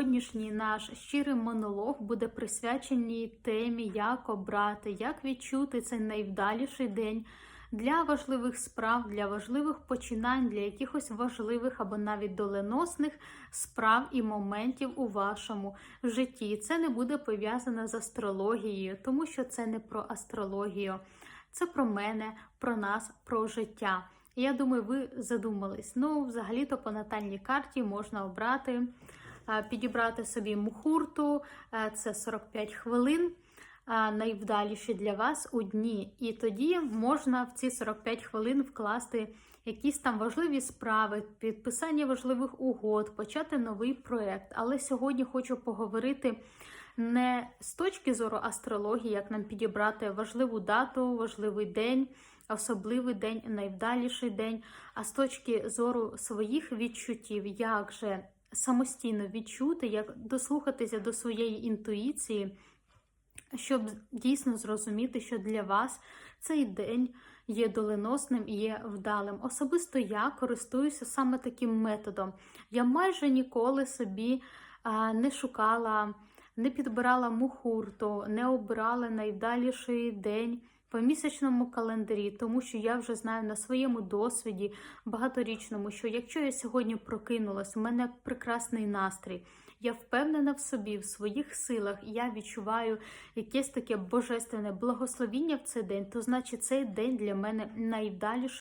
Сьогоднішній наш щирий монолог буде присвячений темі, як обрати, як відчути цей найвдаліший день для важливих справ, для важливих починань, для якихось важливих або навіть доленосних справ і моментів у вашому житті. Це не буде пов'язано з астрологією, тому що це не про астрологію, це про мене, про нас, про життя. Я думаю, ви задумались. Ну, взагалі-то по натальній карті можна обрати, підібрати собі мухурту, е, це 45 хвилин, е, найвдаліші для вас у дні. І тоді можна в ці 45 хвилин вкласти якісь там важливі справи, підписання важливих угод, почати новий проєкт. Але сьогодні хочу поговорити не з точки зору астрології, як нам підібрати важливу дату, важливий день особливий день, найвдаліший день, а з точки зору своїх відчуттів, як же самостійно відчути, як дослухатися до своєї інтуїції, щоб дійсно зрозуміти, що для вас цей день є доленосним і є вдалим. Особисто я користуюся саме таким методом. Я майже ніколи собі не шукала, не підбирала мухурту, не обирала найвдаліший день по місячному календарі, тому що я вже знаю на своєму досвіді багаторічному, що якщо я сьогодні прокинулась, у мене прекрасний настрій. Я впевнена в собі, в своїх силах, і я відчуваю якесь таке божественне благословіння в цей день, то значить цей день для мене найвдаліший.